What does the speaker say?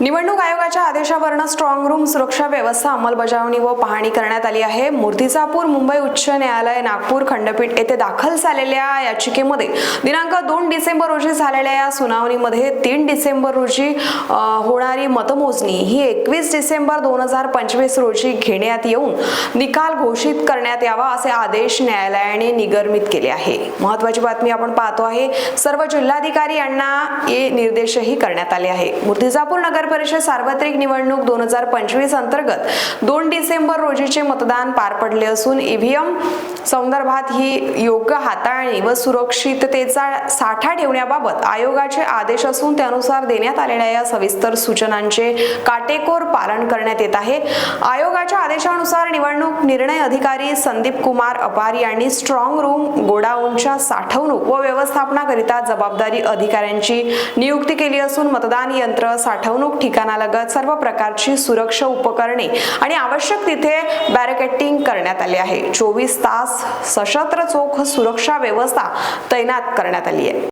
निवडणूक आयोगाच्या आदेशावरनं strong room सुरक्षा व्यवस्था अंमलबजावणी व पाहणी करण्यात आली आहे. मूर्तिजापूर मुंबई उच्च न्यायालय नागपूर खंडपीठ येथे दाखल झालेल्या याचिकेमध्ये दिनांक दोन डिसेंबर रोजी झालेल्या या सुनावणीमध्ये तीन डिसेंबर रोजी होणारी मतमोजणी ही एकवीस डिसेंबर दोन हजार पंचवीस रोजी घेण्यात येऊन निकाल घोषित करण्यात यावा असे आदेश न्यायालयाने निगर्मित केले आहे. महत्वाची बातमी आपण पाहतो आहे सर्व जिल्हाधिकारी यांना हे निर्देशही करण्यात आले आहे. मूर्तिजापूर नगर परिषद सार्वत्रिक निवडणूक दोन हजार पंचवीस अंतर्गत दोन डिसेंबर रोजीचे मतदान पार पडले असून ईव्हीएम संदर्भात ही योग्य हाताळणी व सुरक्षिततेचा साठा ठेवण्याबाबत आयोगाचे आदेश असून त्यानुसार देण्यात आलेल्या या सविस्तर सूचनांचे काटेकोर पालन करण्यात येत आहे. आयोगाच्या आदेशानुसार निवडणूक निर्णय अधिकारी संदीप कुमार अपार यांनी स्ट्रॉंग रूम गोडाऊनच्या साठवणूक व व्यवस्थापनाकरिता जबाबदारी अधिकाऱ्यांची नियुक्ती केली असून मतदान यंत्र साठवणूक ठिकाणालगत सर्व प्रकारची सुरक्षा उपकरणे आणि आवश्यक तिथे बॅरिकेटिंग करण्यात आले आहे. चोवीस तास सशस्त्र चोख सुरक्षा व्यवस्था तैनात करण्यात आली आहे.